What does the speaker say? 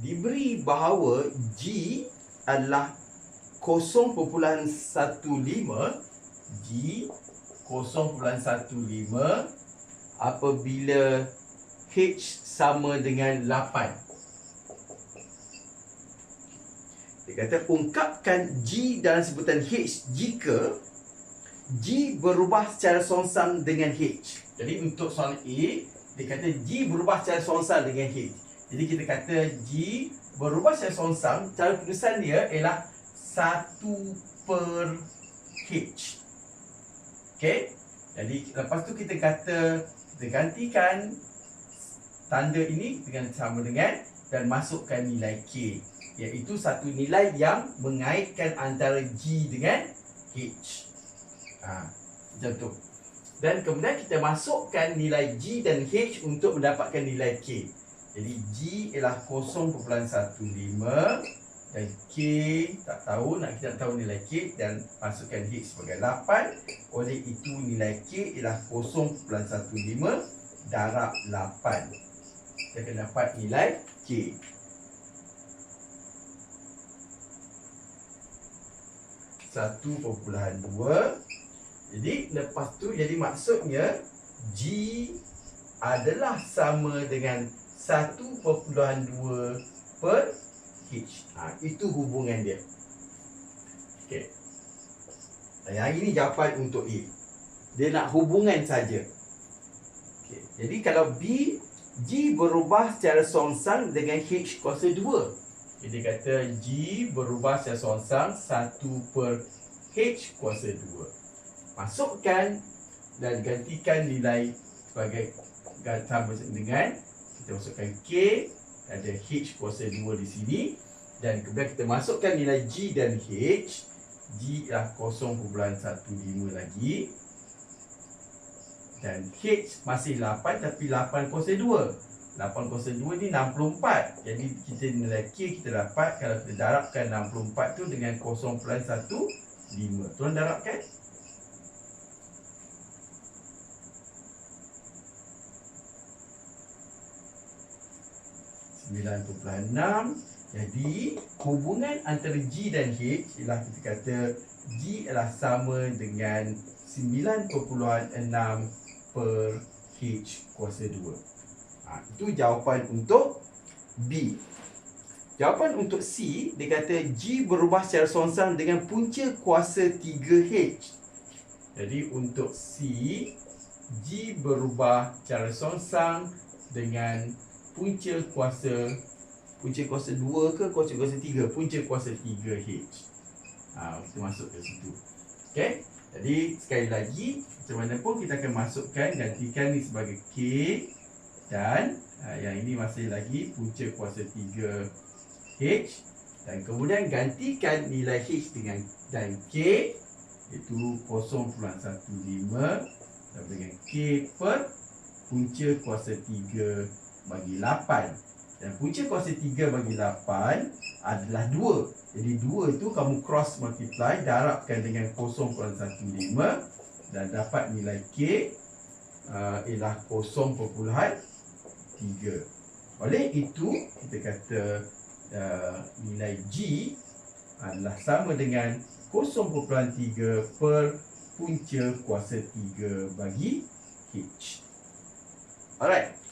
diberi bahawa G adalah 0.15 G 0.15 apabila H sama dengan 8 dia kata ungkapkan G dalam sebutan H jika G berubah secara songsam dengan H. Jadi untuk soalan A, dia kata G berubah secara songsam dengan H. Jadi kita kata G berubah secara songsam, cara penulisan dia ialah 1 per H. Okay? Jadi lepas tu kita kata, kita gantikan tanda ini dengan sama dengan dan masukkan nilai K. Iaitu satu nilai yang mengaitkan antara G dengan H. Ha, macam tu. Dan kemudian kita masukkan nilai G dan H untuk mendapatkan nilai K. Jadi G ialah 0.15 dan K tak tahu nak kita tahu nilai K dan masukkan H sebagai 8. Oleh itu nilai K ialah 0.15 darab 8. Kita akan dapat nilai K. Satu dua jadi lepas tu jadi maksudnya G adalah sama dengan 1.2 per H. Ha, itu hubungan dia. Okey. Yang ini jawapan untuk A. Dia nak hubungan saja. Okey. Jadi kalau B G berubah secara songsang dengan H kuasa 2. Jadi kata G berubah secara songsang 1 per H kuasa 2 masukkan dan gantikan nilai sebagai sama dengan kita masukkan K ada H kuasa 2 di sini. Dan kemudian kita masukkan nilai G dan H. G ialah 0.15 lagi. Dan H masih 8 tapi 8 kuasa 2 8 kuasa 2 ni 64 jadi kita nilai K kita dapat kalau kita darabkan 64 tu dengan 0.15 tuan darabkan 9.6 Jadi hubungan antara G dan H ialah kita kata G adalah sama dengan 9.6 per H kuasa 2 ha, Itu jawapan untuk B. Jawapan untuk C Dia kata G berubah secara songsang dengan punca kuasa 3H Jadi untuk C G berubah secara songsang dengan punca kuasa punca kuasa 2 ke punca kuasa 3 punca kuasa 3H ha, kita masuk ke situ. Ok jadi sekali lagi macam mana pun kita akan masukkan gantikan ni sebagai K dan ha, yang ini masih lagi punca kuasa 3H dan kemudian gantikan nilai H dengan dan K iaitu 0.15 dan dengan K per punca kuasa 3 bagi 8 Dan punca kuasa 3 bagi 8 adalah 2 Jadi 2 tu kamu cross multiply Darabkan dengan 0.15 Dan dapat nilai K uh, Ialah 0.3 Oleh itu kita kata uh, Nilai G adalah sama dengan 0.3 per punca kuasa 3 bagi H. Alright